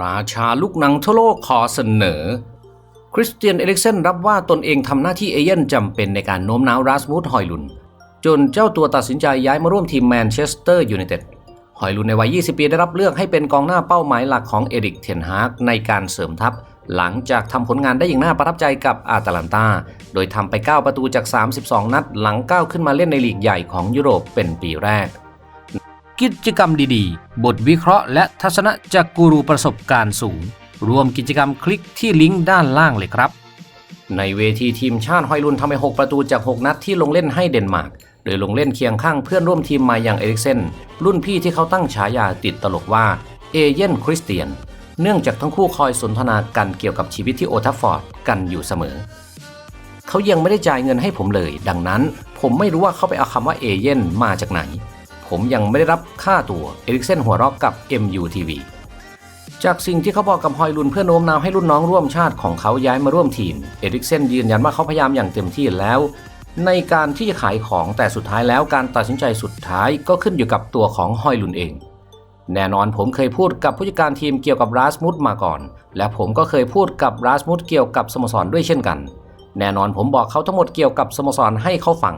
ราชาลูกหนังทั่วโลกขอเสนอ คริสเตียนเอริกเซนรับว่าตนเองทำหน้าที่เอเย่นจำเป็นในการโน้มน้าวราสมุดฮอยลุน จนเจ้าตัวตัดสินใจย้ายมาร่วมทีมแมนเชสเตอร์ยูไนเต็ดฮอยลุนในวัย 20 ปีได้รับเลือกให้เป็นกองหน้าเป้าหมายหลักของเอริกเทนฮากในการเสริมทัพ หลังจากทำผลงานได้อย่างน่าประทับใจกับอาตาลันตา โดยทำไป 9 ประตูจาก 32 นัด หลังก้าวขึ้นมาเล่นในลีกใหญ่ของยุโรปเป็นปีแรก กิจกรรมดีๆ บทวิเคราะห์และทัศนะจากกูรูประสบการณ์สูง รวมกิจกรรมคลิกที่ลิงก์ด้านล่างเลยครับ ในเวทีทีมชาติฮอยลุนทำไป 6 ประตูจาก 6 นัดที่ลงเล่นให้เดนมาร์ก โดยลงเล่นเคียงข้างเพื่อนร่วมทีมมาอย่างเอริกเซนรุ่นพี่ที่เขาตั้งฉายาติดตลกว่าเอเย่นคริสเตียน เนื่องจากทั้งคู่คอยสนทนากันเกี่ยวกับชีวิตที่โอทัฟฟอร์ดกันอยู่เสมอเขายังไม่ได้จ่ายเงินให้ผมเลย ดังนั้นผมไม่รู้ว่าเขาไปเอาคำว่าเอเย่นมาจากไหน ผมยังไม่ได้รับค่าตัวเอริกเซนหัวเรอกกับ MUTV จากสิ่งที่เขาบอกกับฮอยลุนเพื่อโน้มน้าวให้รุ่นน้องร่วมชาติของเขาย้ายมาร่วมทีม เอริกเซนยืนยันว่าเขาพยายามอย่างเต็มที่แล้ว ในการที่จะขายของแต่สุดท้ายแล้วการตัดสินใจสุดท้ายก็ขึ้นอยู่กับตัวของฮอยลุนเอง แน่นอนผมเคยพูดกับผู้จัดการทีมเกี่ยวกับราสมุดมาก่อน และผมก็เคยพูดกับราสมุดเกี่ยวกับสโมสรด้วยเช่นกัน แน่นอนผมบอกเขาทั้งหมดเกี่ยวกับสโมสรให้เขาฟัง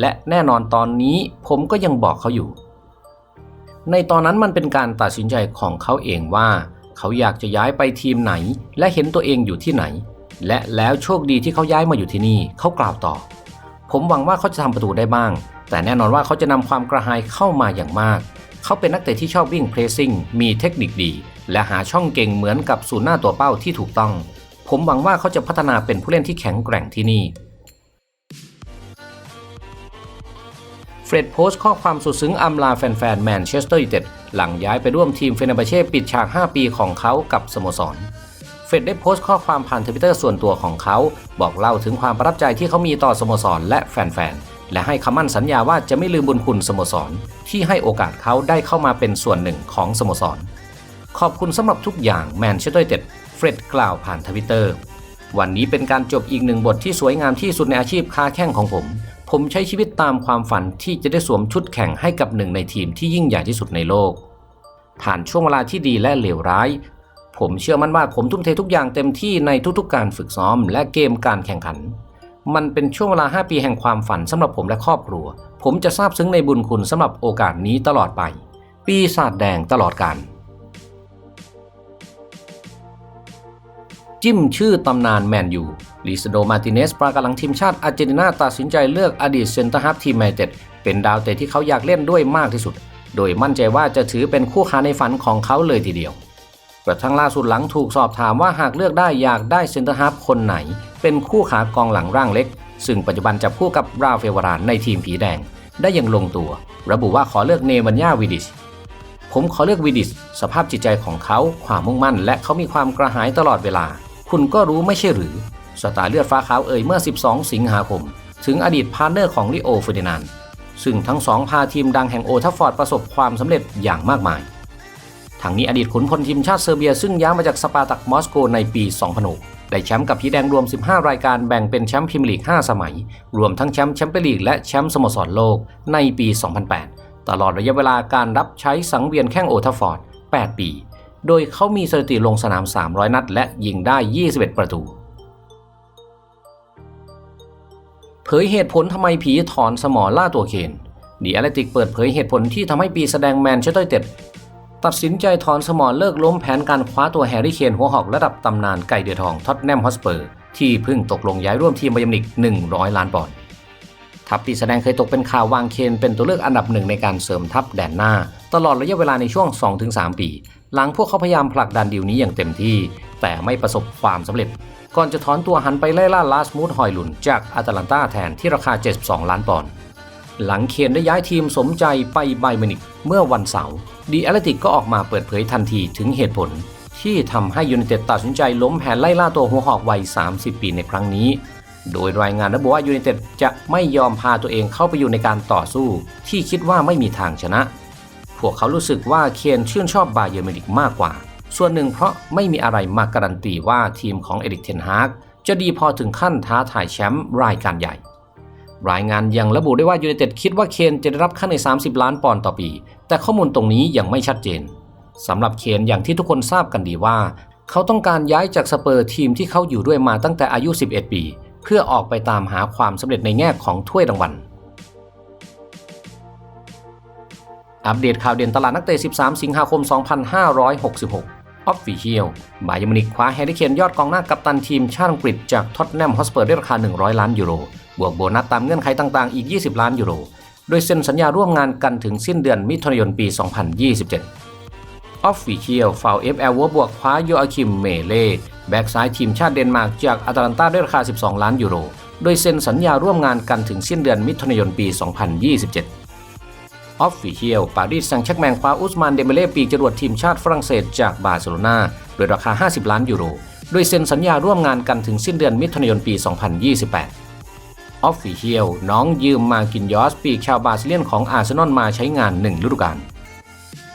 และแน่นอนตอนนี้ผมก็ยังบอกเขาอยู่ ในตอนนั้นมันเป็นการตัดสินใจของเขาเองว่า เขาอยากจะย้ายไปทีมไหน และเห็นตัวเองอยู่ที่ไหน และแล้วโชคดีที่เขาย้ายมาอยู่ที่นี่เขากล่าวต่อ ผมหวังว่าเขาจะทำประตูได้บ้าง แต่แน่นอนว่าเขาจะนำความกระหายเข้ามาอย่างมาก เขาเป็นนักเตะที่ชอบวิ่งเพรสซิ่งมีเทคนิคดี และหาช่องเก่งเหมือนกับศูนย์หน้าตัวเป้าที่ถูกต้อง ผมหวังว่าเขาจะพัฒนาเป็นผู้เล่นที่แข็งแกร่งที่นี่ เฟร็ดโพสต์ข้อความสุดซึ้งอำลาแฟนๆแมนเชสเตอร์ยูไนเต็ดหลังย้ายไปร่วมทีมเฟเนบาเช่ปิดฉาก 5 ปีของเขากับสโมสร เฟร็ดได้โพสต์ข้อความผ่านทวิตเตอร์ส่วนตัวของเขา บอกเล่าถึงความประทับใจที่เขามีต่อสโมสรและแฟนๆ และให้คำมั่นสัญญาว่าจะไม่ลืมบุญคุณสโมสร ที่ให้โอกาสเขาได้เข้ามาเป็นส่วนหนึ่งของสโมสร ขอบคุณสำหรับทุกอย่างแมนเชสเตอร์ยูไนเต็ดเฟร็ดกล่าวผ่านทวิตเตอร์วันนี้เป็นการจบอีกหนึ่งบทที่สวยงามที่สุดในอาชีพค้าแข่งของผม ผมใช้ชีวิตตามความฝันที่จะได้สวมชุดแข่งให้กับหนึ่งในทีมที่ยิ่งใหญ่ที่สุดในโลก ผ่านช่วงเวลาที่ดีและเลวร้าย ผมเชื่อมั่นว่าผมทุ่มเททุกอย่างเต็มที่ในทุกๆ การฝึกซ้อม และเกมการแข่งขัน มันเป็นช่วงเวลา 5 ปีแห่งความฝันสำหรับผมและครอบครัว ผมจะซาบซึ้งในบุญคุณสำหรับโอกาสนี้ตลอดไป ปีศาจแดงตลอดกาลจิ้มชื่อตำนานแมนยู ลิซโดมาติเนสปรากำลังทีมชาติอาร์เจนตินาตัดสินใจเลือกอดีตเซนเตอร์ฮับทีมแมนเต็ดเป็นดาวเตะที่เขาอยากเล่นด้วยมากที่สุด โดยมั่นใจว่าจะถือเป็นคู่ค้าในฝันของเขาเลยทีเดียว กระทั่งล่าสุดหลังถูกสอบถามว่าหากเลือกได้อยากได้เซนเตอร์ฮับคนไหน เป็นคู่ขากองหลังร่างเล็ก ซึ่งปัจจุบันจับคู่กับราเฟลวารานในทีมผีแดง ได้อย่างลงตัว ระบุว่าขอเลือกเนวันยาวิดิชผมขอเลือกวิดิสสภาพจิตใจของเขาความมุ่งมั่น และเขามีความกระหายตลอดเวลา คุณก็รู้ไม่ใช่หรือ สไตล์เลือดฟ้าขาวเอ่ยเมื่อ 12 สิงหาคม ถึงอดีตพาร์เนอร์ของลิโอเฟอร์ดินานซึ่งทั้งสองพาทีมดังแห่งโอทัฟฟอร์ดประสบความสำเร็จอย่างมากมายทางนี้อดีตขุนพลทีมชาติเซอร์เบียซึ่งย้ายมาจากสปาตักมอสโกในปี 2006 ได้แชมป์กับพีแดงรวม 15 รายการแบ่งเป็นแชมป์พรีเมียร์ลีก 5 สมัย รวมทั้งแชมป์แชมเปี้ยนลีกและแชมป์สโมสรโลกในปี 2008 ตลอดระยะเวลาการรับใช้สังเวียนแข้งโอทัฟฟอร์ด 8 ปี โดยเขามีสถิติลงสนาม 300 นัด และยิงได้ 21 ประตู ผยเหตุผลทำไมผีถอนสมอล่าตัวเคนดีแอตเลติกเปิดเผยเหตุผลที่ทำให้ปีแสดงแมนเชสเตอร์เต็ดตัดสินใจถอนสมอเลิกล้มแผนการคว้าตัวแฮร์รี่เคนหัวหอกระดับตำนานไก่เดือดทองท็อตแนมฮอสเปอร์ที่เพิ่งตกลงย้ายร่วมทีมไบยมนิก 100 ล้านปอนด์ทัพปีแสดงเคยตกเป็นข่าววางเคนเป็นตัวเลือกอันดับหนึ่งในการเสริมทัพแดนหน้า ตลอดระยะเวลาในช่วง 2-3 ปี หลังพวกเขาพยายามผลักดันดีลนี้อย่างเต็มที่ แต่ไม่ประสบความสำเร็จ ก่อนจะถอนตัวหันไปไล่ล่าลาสมูดฮอยลุนจากอาตาลันตาแทนที่ราคา 72 ล้านปอนด์หลังเคนได้ย้ายทีมสมใจไปไบเมนิกเมื่อวันเสาร์ดีแอตเลติกก็ออกมาเปิดเผยทันทีถึงเหตุผล ที่ทำให้ยูไนเต็ดตัดสินใจล้มแผนไล่ล่าตัวหัวหอกวัย 30 ปีในครั้งนี้ โดยรายงานระบุว่ายูไนเต็ดจะไม่ยอมพาตัวเองเข้าไปอยู่ในการต่อสู้ ที่คิดว่าไม่มีทางชนะ พวกเขารู้สึกว่าเคนชื่นชอบบาเยอร์มินิกมากกว่า ส่วนหนึ่งเพราะไม่มีอะไรมาการันตีว่าทีมของเอริกเทนฮากจะดีพอถึงขั้นท้าทายแชมป์รายการใหญ่ รายงานยังระบุได้ว่ายูไนเต็ดคิดว่าเคนจะได้รับค่าใน 30 ล้านปอนด์ต่อปี แต่ข้อมูลตรงนี้ยังไม่ชัดเจนสำหรับเคนอย่างที่ทุกคนทราบกันดีว่า เขาต้องการย้ายจากสเปอร์ทีมที่เขาอยู่ด้วยมาตั้งแต่อายุ 11 ปี เพื่อออกไปตามหาความสำเร็จในแง่ของถ้วยรางวัลอัปเดตข่าวเด่นตลาดนักเตะ 13 สิงหาคม 2566 ออฟฟิเชียลบาเยมินิกคว้าแฮร์รี่เคนยอดกองหน้ากัปตันทีมชาติอังกฤษจากท็อตแนมฮอสเปอร์ด้วยราคา 100 ล้านยูโร บวกโบนัสตามเงื่อนไขต่างๆ อีก 20 ล้านยูโร โดยเซ็นสัญญาร่วมงานกันถึงสิ้นเดือนมิถุนายนปี 2027ออฟฟิเชียลฟาวเอฟแอลวบวกคว้าโยอาคิมเมเล่แบ็กซ้ายทีมชาติเดนมาร์กจากอาตาลันตาด้วยราคา 12 ล้านยูโร โดยเซ็นสัญญาร่วมงานกันถึงสิ้นเดือนมิถุนายนปี 2027 ออฟฟิเชียลปารีสแซงต์แชร์กแมงคว้าอุสมานเดเบเล่ปีกจรวดทีมชาติฝรั่งเศสจากบาร์เซโลนาโดยราคา 50 ล้านยูโร โดยเซ็นสัญญาร่วมงานกันถึงสิ้นเดือนมิถุนายนปี 2028 ออฟฟิเชียลน้องยืมมากินยอสปีกชาวบาซิเลียนของอาร์เซนอลมาใช้งาน 1 ฤดูกาล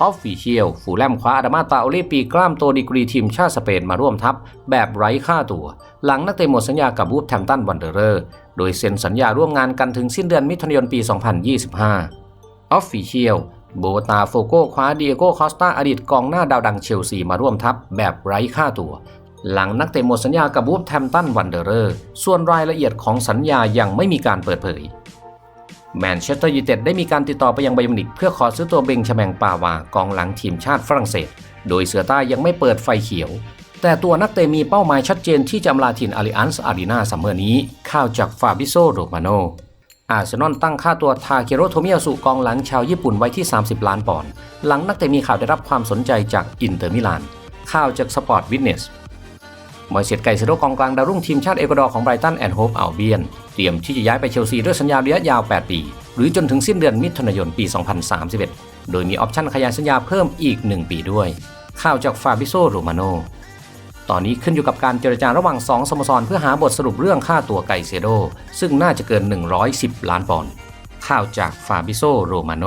ออฟฟิเชียลฟูลแลมคว้าอาดามาตาโอเลปีกล้ามโตดีกรีทีมชาติสเปนมาร่วมทัพ แบบไร้ค่าตัว หลังนักเตะหมดสัญญากับวูฟแทมตันวันเดอร์ โดยเซ็นสัญญาร่วมงานกันถึงสิ้นเดือนมิถุนายนปี 2025 ออฟฟิเชียลโบตาโฟโก้คว้าเดียโก้คอสตาอดีตกองหน้าดาวดังเชลซีมาร่วมทัพแบบไร้ค่าตัว หลังนักเตะหมดสัญญากับวูฟแทมตันวันเดอร์เรอร์ ส่วนรายละเอียดของสัญญายังไม่มีการเปิดเผยแมนเชสเตอร์ยูไนเต็ดได้มีการติดต่อไปยังไบยอร์มิวนิกเพื่อขอซื้อตัวเบงชแมงปาวากองหลังทีมชาติฝรั่งเศส โดยเสือใต้ยังไม่เปิดไฟเขียว แต่ตัวนักเตะมีเป้าหมายชัดเจนที่จะอำลาถิ่นอาริอันส์อารีนาซัมเมอร์นี้ ข่าวจากฟาบิโซโรมาโน อาร์เซนอลตั้งค่าตัวทาเคโรโทมิยาสุกองหลังชาวญี่ปุ่นไว้ที่ 30 ล้านปอนด์หลังนักเตะมีข่าวได้รับความสนใจจากอินเตอร์มิลาน ข่าวจากสปอร์ตวิทเนสมอยเซตไกเซโรกองกลางดาวรุ่งทีมชาติเอกวาดอร์ของไบรตันแอนด์โฮปอัลเบียน เตรียมที่จะย้ายไปเชลซีด้วยสัญญาระยะยาว 8 ปี หรือจนถึงสิ้นเดือนมิถุนายนปี 2031 โดยมีออปชั่นขยายสัญญาเพิ่มอีก 1 ปีด้วย ข่าวจากฟาบิโซโรมาโน ตอนนี้ขึ้นอยู่กับการเจรจาระหว่าง 2สโมสรเพื่อหาบทสรุปเรื่องค่าตัวไกเซโด ซึ่งน่าจะเกิน 110 ล้านปอนด์ข่าวจากฟาบิโซโรมาโน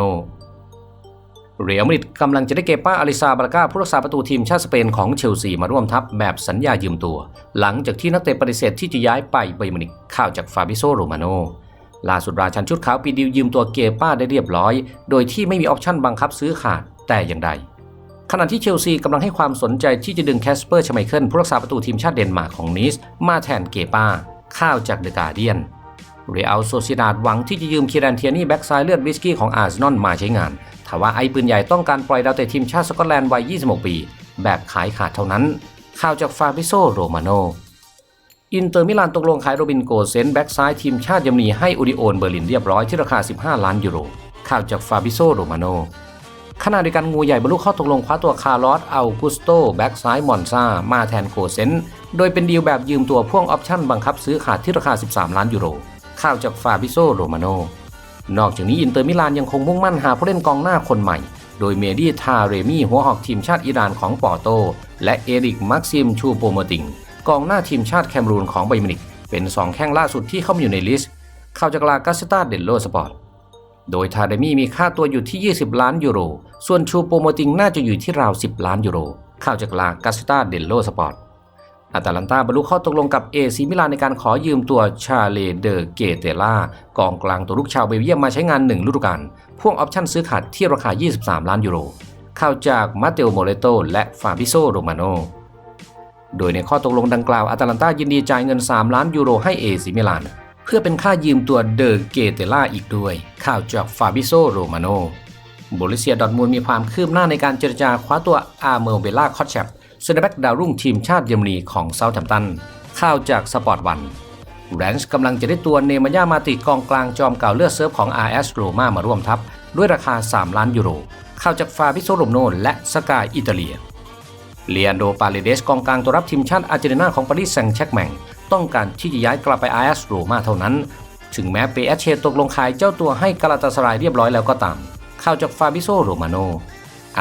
เรียลมาดริดกำลังจะได้เก็บป้าอาริซาบาราก้าผู้รักษาประตูทีมชาติสเปนของเชลซีมาร่วมทัพแบบสัญญายืมตัว หลังจากที่นักเตะปฏิเสธที่จะย้ายไปไบย์มินิกข่าวจากฟาบิโซโรมาโนล่าสุดราชันชุดขาวปีดิวยืมตัวเกป้าได้เรียบร้อย โดยที่ไม่มีออปชั่นบังคับซื้อขาดแต่อย่างใด ขณะที่เชลซีกำลังให้ความสนใจที่จะดึงแคสเปอร์ชไมเคิลผู้รักษาประตูทีมชาติเดนมาร์กของนิสมาแทนเกปาข่าวจากเดอะการ์เดียนเรอัลโซซิดาดหวังที่จะยืมคีรันเทียนี่แบ็กซ้ายเลือดวิสกี้ของอาร์เซนอลมาใช้งานทว่าไอ้ปืนใหญ่ต้องการปล่อยดาวเตะทีมชาติสกอตแลนด์วัย 26 ปี แบบขายขาดเท่านั้น ข่าวจากฟาบิโซโรมาโนอินเตอร์มิลานตกลงขายโรบินโกเซนแบ็กซ้ายทีมชาติเยอรมนีให้อูดิโอนเบอร์ลินเรียบร้อยที่ราคา 15 ล้านยูโรข่าวจากฟาบิโซโรมาโน ขณะเดียวกันงูใหญ่บรรลุข้อตกลงคว้าตัวคาร์ลอสอัลกุสโตแบ็กซ้ายมอนซามาแทนโกเซนโดยเป็นดีลแบบยืมตัวพ่วงออปชั่นบังคับซื้อขาดที่ราคา 13 ล้านยูโรข่าวจากฟาบิโซโรมาโน นอกจากนี้อินเตอร์มิลานยังคงมุ่งมั่นหาผู้เล่นกองหน้าคนใหม่ โดยเมดี้ทาเรมี่หัวหอกทีมชาติอิหร่านของปอร์โต และเอริกมักซิมชูโปโมติงกองหน้าทีมชาติแคมรูนของไบมินิกเป็น 2 แข้งล่าสุดที่เข้ามาอยู่ในลิสต์ข่าวจากลากาเซตาเดลโลสปอร์ต โดยทาเดมี่มีค่าตัวอยู่ที่ 20 ล้านยูโร ส่วนชูโปโมติงน่าจะอยู่ที่ราว 10 ล้านยูโรข่าวจากลากาเซตาเดลโลสปอร์ตอาตาลันตาบรรลุข้อตกลงกับเอซีมิลานในการขอยืมตัวชาเลเดอร์เกเตล่ากองกลางตัวลูกชาวเบลเยียมมาใช้งาน 1 ฤดูกาลพ่วงออปชั่นซื้อขาดที่ราคา 23 ล้านยูโรข่าวจากมาเตโอโมเลโตและฟาบิโซโรมาโนโดยในข้อตกลงดังกล่าวอาตาลันตายินดีจ่ายเงิน 3 ล้านยูโรให้เอซิมิลาน พื่อเป็นค่ายืมตัวเดอเกเตล่าอีกด้วย ข่าวจากฟาบิโซโรมาโนบริเซียดอทมูลมีความคืบหน้าในการเจรจาคว้าตัวอาร์เมลเบล่าคอตแชปเซนเตอร์แบ็กดาวรุ่งทีมชาติเยอรมนีของเซาท์แฮมป์ตัน ข่าวจากสปอร์ตวันแรนช์กำลังจะได้ตัวเนมายามาติกองกลางจอมเก่าเลือดเซิร์ฟของ RS Roma มาร่วมทัพ ด้วยราคา 3 ล้านยูโร ข่าวจากฟาบิโซโรมโนและสกายอิตาเลียเลียนโดปาเลเดสกองกลางตัวรับทีมชาติอาร์เจนตินาของปารีสแซงต์แชกแมง ต้องการที่จะย้ายกลับไป RS Roma เท่านั้น ถึงแม้เปเอชเชตกลงขายเจ้าตัวให้กาลาตาสรายเรียบร้อยแล้วก็ตาม ข่าวจากฟาบิโซโรมาโน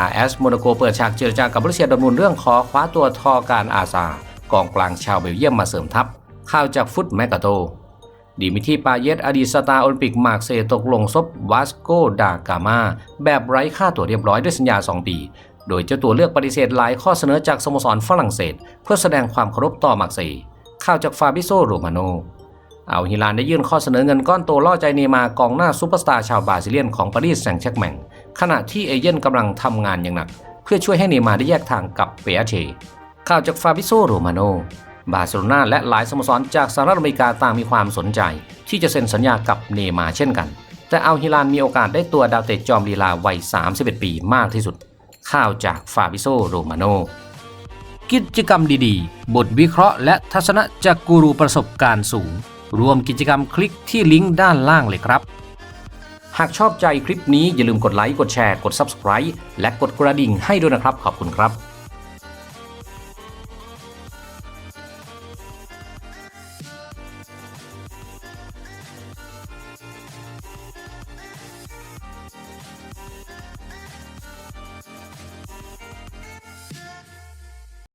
RS โมนาโกเปิดฉากเจรจากับบริเซียดอร์ทมูลเรื่องขอคว้าตัวทอการอาซากองกลางชาวเบลเยียมมาเสริมทัพ ข่าวจากฟุตแมกกาโตดิมิทีปาเยตอดีตสตาร์โอลิมปิกมาร์เซตกลงซบวาสโกดากามาแบบไร้ค่าตัวเรียบร้อยด้วยสัญญา 2 ปี โดยเจ้าตัวเลือกปฏิเสธหลายข้อเสนอจากสโมสรฝรั่งเศส เพื่อแสดงความเคารพต่อมาร์เซย์ ข่าวจากฟาบิโซโรมาโนเอาฮิลานได้ยื่นข้อเสนอเงินก้อนโตล่อใจเนมากองหน้าซูเปอร์สตาร์ชาวบราซิเลียนของปารีสแซงต์แชร์กแมงขณะที่เอเย่นกำลังทำงานอย่างหนัก เพื่อช่วยให้เนมาได้แยกทางกับเปียเชข่าวจากฟาบิโซโรมาโนบาร์เซโลนาและหลายสโมสรจากสหรัฐอเมริกาต่างมีความสนใจ ที่จะเซ็นสัญญากับเนมาเช่นกัน แต่อัลฮิลานมีโอกาสได้ตัวดาวเตะจอมลีลาวัย 31 ปีมากที่สุด ข่าวจากฟาบิโซโรมาโน กิจกรรมดีๆ บทวิเคราะห์และทัศนะจากกูรูประสบการณ์สูง รวมกิจกรรมคลิกที่ลิงก์ด้านล่างเลยครับ หากชอบใจคลิปนี้อย่าลืมกดไลค์ กดแชร์ กด Subscribe และกดกระดิ่งให้ด้วยนะครับ ขอบคุณครับ